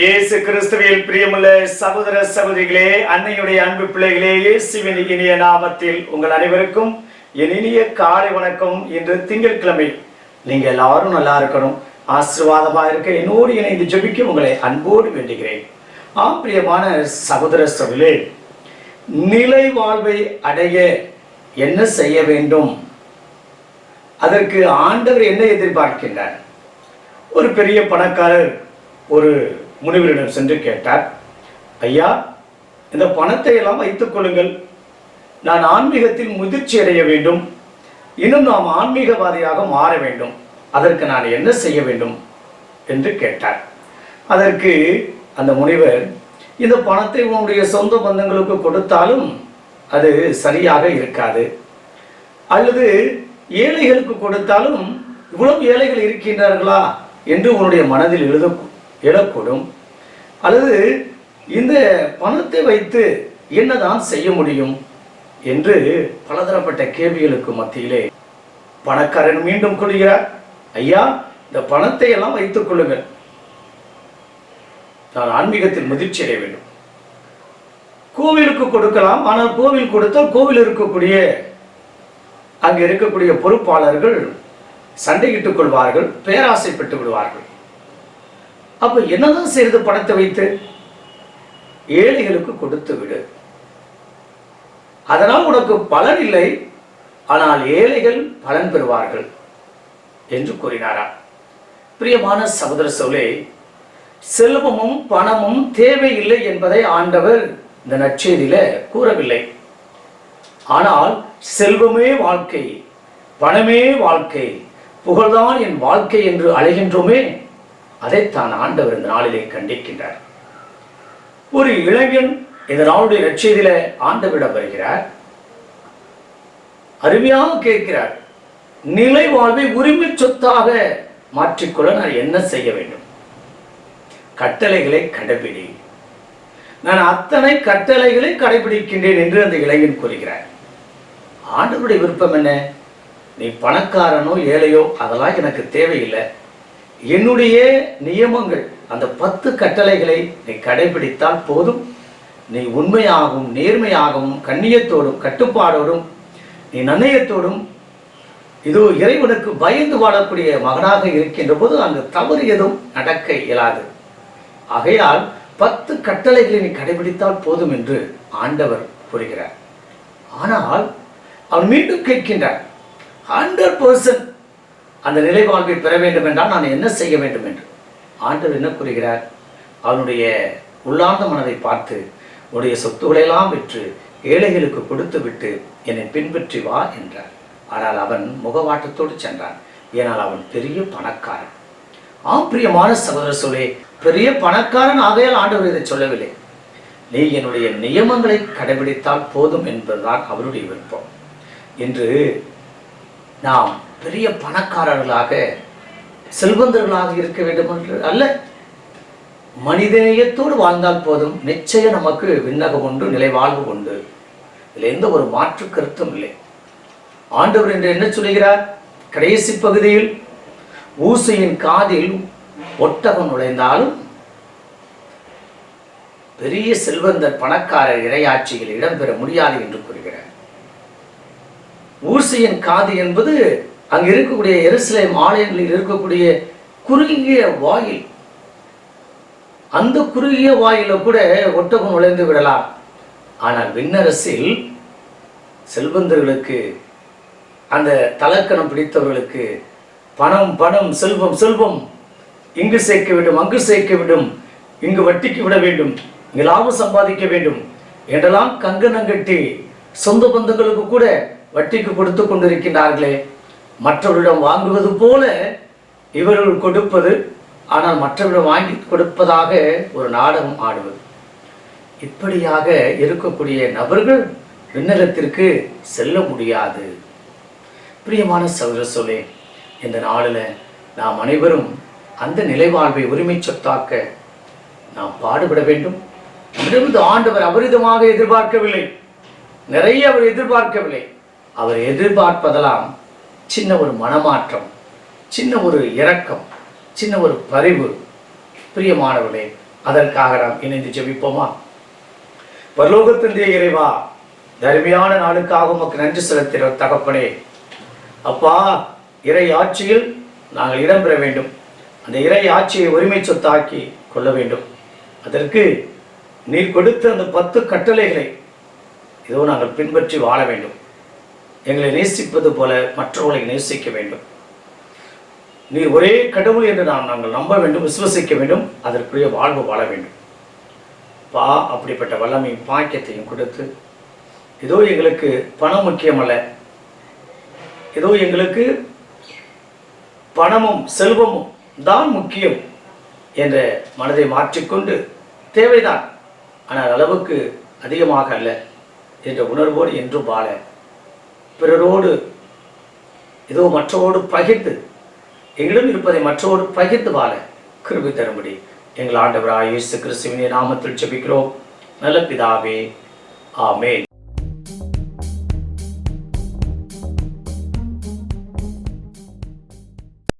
இயேசு கிறிஸ்துவில் பிரியமுள்ள சகோதர சகோதரிகளே அன்னையுடைய அன்பு பிள்ளைகளே இயேசுவின் இனிய நாமத்தில் உங்கள் அனைவருக்கும் என் இனிய காலை வணக்கம். இன்று திங்கட்கிழமை நீங்கள் எல்லாரும் நல்லா இருக்கணும் ஆசீர்வாதமாக இருக்க என்னோடு இணைந்து ஜெபிக்க உங்களை அன்போடு வேண்டுகிறேன். ஆம் பிரியமான சகோதர சகோதரே நிலை வாழ்வை அடைய என்ன செய்ய வேண்டும்? அதற்கு ஆண்டவர் என்ன எதிர்பார்க்கின்றார்? ஒரு பெரிய பணக்காரர் ஒரு முனிவரிடம் சென்று கேட்டார் ஐயா இந்த பணத்தை எல்லாம் வைத்துக் கொள்ளுங்கள். நான் ஆன்மீகத்தில் முதிர்ச்சி அடைய வேண்டும். இன்னும் நாம் ஆன்மீகவாதியாக மாற வேண்டும். அதற்கு நான் என்ன செய்ய வேண்டும்? என்று கேட்டார். அதற்கு அந்த முனிவர் இந்த பணத்தை உன்னுடைய சொந்த பந்தங்களுக்கு கொடுத்தாலும் அது சரியாக இருக்காது. அல்லது ஏழைகளுக்கு கொடுத்தாலும் இவ்வளவு ஏழைகள் இருக்கின்றார்களா? என்று உன்னுடைய மனதில் எழுத எழக்கூடும் அல்லது இந்த பணத்தை வைத்து என்னதான் செய்ய முடியும் என்று பலதரப்பட்ட கேள்விகளுக்கு மத்தியிலே பணக்காரன் மீண்டும் கொள்கிறார் ஐயா இந்த பணத்தை எல்லாம் வைத்துக் கொள்ளுங்கள். நான் ஆன்மீகத்தில் முதிர்ச்சி அடைய வேண்டும். கோவிலுக்கு கொடுக்கலாம் ஆனால் கோவில் கொடுத்தால் கோவில் இருக்கக்கூடிய அங்கு இருக்கக்கூடிய பொறுப்பாளர்கள் சண்டையிட்டுக் கொள்வார்கள் பேராசைப்பட்டு விடுவார்கள். அப்போ என்னதான் செய்யறது பணத்தை வைத்து? ஏழைகளுக்கு கொடுத்து விடு. அதனால் உனக்கு பலன் இல்லை. ஆனால் ஏழைகள் பலன் பெறுவார்கள் என்று கூறினாரா. பிரியமான சகோதர சோலே செல்வமும் பணமும் தேவையில்லை என்பதை ஆண்டவர் இந்த நற்செய்தியில கூறவில்லை. ஆனால் செல்வமே வாழ்க்கை பணமே வாழ்க்கை புகழ்தான் என் வாழ்க்கை என்று அழைகின்றோமே. அதைத்தான் ஆண்டவர் இந்த நாளிலே கண்டிக்கின்றார். ஒரு இளைஞன் இந்த நாளுடைய நற்செய்தியில ஆண்டவிடம் வருகிறார். அருமையாக கேட்கிறார். நிலை வாழ்வை உரிமை சொத்தாக மாற்றிக்கொள்ள நான் என்ன செய்ய வேண்டும்? கட்டளைகளை கடைபிடி. நான் அத்தனை கட்டளைகளை கடைபிடிக்கின்றேன் என்று அந்த இளைஞன் கூறுகிறார். ஆண்டவருடைய விருப்பம் என்ன? நீ பணக்காரனோ ஏழையோ அதெல்லாம் எனக்கு தேவையில்லை. என்னுடைய நியமங்கள் அந்த பத்து கட்டளைகளை நீ கடைபிடித்தால் போதும். நீ உண்மையாகவும் நேர்மையாகவும் கண்ணியத்தோடும் கட்டுப்பாடோடும் நீ நன்னயத்தோடும் இது இறைவனுக்கு பயந்து வாழக்கூடிய மகனாக இருக்கின்ற போது அங்கு தவறு எதுவும் நடக்க இயலாது. ஆகையால் பத்து கட்டளைகளை நீ கடைபிடித்தால் போதும் என்று ஆண்டவர் கூறுகிறார். ஆனால் அவன் மீண்டும் கேட்கின்றார். ஹண்ட்ரட் பர்சன்ட் அந்த நிலை வாழ்வை பெற வேண்டும் என்றால் நான் என்ன செய்ய வேண்டும் என்று. ஆண்டவர் என்ன கூறுகிறார்? அவனுடைய உள்ளார்ந்த மனதை பார்த்து உன்னுடைய சொத்துக்களையெல்லாம் விற்று ஏழைகளுக்கு கொடுத்து விட்டு என்னை பின்பற்றி வா என்றார். ஆனால் அவன் முகவாட்டத்தோடு சென்றான். ஏனால் அவன் பெரிய பணக்காரன். ஆம் பிரியமான சகோதர சொல்லே பெரிய பணக்காரன் ஆகையால் ஆண்டவர் இதை சொல்லவில்லை. நீ என்னுடைய நியமங்களை கடைபிடித்தால் போதும் என்பதுதான் அவருடைய விருப்பம். என்று நாம் பெரிய பணக்காரர்களாக செல்வந்தர்களாக இருக்க வேண்டும் என்று அல்ல. மனிதநேயத்தோடு வாழ்ந்தால் போதும் நிச்சயம் நமக்கு விண்ணகம் உண்டு நிலை வாழ்வு உண்டு. இதில் எந்த ஒரு மாற்று கருத்தும் இல்லை. ஆண்டவர் என்று என்ன சொல்கிறார் கடைசி பகுதியில் ஊசையின் காதில் ஒட்டகம் நுழைந்தாலும் பெரிய செல்வந்தர் பணக்காரர் இரையாட்சியில் இடம்பெற முடியாது என்று கூறுகிறார். ஊசியின் காது என்பது அங்கே இருக்கக்கூடிய எருசலேம் ஆலயங்களில் இருக்கக்கூடிய குறுகிய வாயில் அந்த குறுகிய வாயில கூட ஒட்டகம் நுழைந்து விடலாம். ஆனால் விண்ணரசில் செல்வந்தர்களுக்கு அந்த தலக்கணம் பிடித்தவர்களுக்கு பணம் பணம் செல்வம் செல்வம் இங்கு சேர்க்க வேண்டும் அங்கு சேர்க்க வேண்டும் இங்கு வட்டிக்கு விட வேண்டும் இங்கு லாபம் சம்பாதிக்க வேண்டும் என்றெல்லாம் கங்கணம் கட்டி சொந்த பந்தங்களுக்கு கூட வட்டிக்கு கொடுத்து கொண்டிருக்கின்றார்களே. மற்றவரிடம் வாங்குவது போல இவர்கள் கொடுப்பது ஆனால் மற்றவரிடம் வாங்கி கொடுப்பதாக ஒரு நாடகம் ஆடுவது. இப்படியாக இருக்கக்கூடிய நபர்கள் விண்ணகத்திற்கு செல்ல முடியாது. பிரியமான சௌர சொல்லே இந்த நாளில் நாம் அனைவரும் அந்த நிலைவாழ்வை உரிமை சொத்தாக்க நாம் பாடுபட வேண்டும். இருந்து ஆண்டவர் அபரிதமாக எதிர்பார்க்கவில்லை. நிறைய அவர் எதிர்பார்க்கவில்லை. அவர் எதிர்பார்ப்பதெல்லாம் சின்ன ஒரு மனமாற்றம் சின்ன ஒரு இரக்கம் சின்ன ஒரு பரிவு. பிரியமானவர்களே அதற்காக நாம் இணைந்து ஜெபிப்போமா? பரலோகத்தின் இறைவா தருமையான நாளுக்காக உமக்கு நன்றி செலுத்துகிற தகப்பனே. அப்பா இறை ஆட்சியில் நாங்கள் இடம்பெற வேண்டும். அந்த இறை ஆட்சியை ஒருமை சொத்தாக்கி கொள்ள வேண்டும். அதற்கு நீர் கொடுத்த அந்த பத்து கட்டளைகளை இதோ நாங்கள் பின்பற்றி வாழ வேண்டும். எங்களை நேசிப்பது போல மற்றவர்களை நேசிக்க வேண்டும். நீர் ஒரே கடவுள் என்று நாம் நாங்கள் நம்ப வேண்டும் விசுவசிக்க வேண்டும் அதற்குரிய வாழ்வு வாழ வேண்டும். பா அப்படிப்பட்ட வல்லமையும் பாக்கியத்தையும் கொடுத்து ஏதோ எங்களுக்கு பணம் முக்கியமல்ல. ஏதோ எங்களுக்கு பணமும் செல்வமும் தான் முக்கியம் என்ற மனதை மாற்றிக்கொண்டு தேவைதான். ஆனால் அளவுக்கு அதிகமாக அல்ல என்ற உணர்வோடு என்றும் வாழ பிறரோடு ஏதோ மற்றவோடு பகிர்ந்து எங்களிடம் இருப்பதை மற்றவோடு பகிர்ந்து வாழ கிருபி தரும்படி எங்கள் ஆண்டவராய் இயேசு கிறிஸ்துவின் நாமத்தில் செபிக்கிறோம் நல்ல பிதாவே ஆமேன்.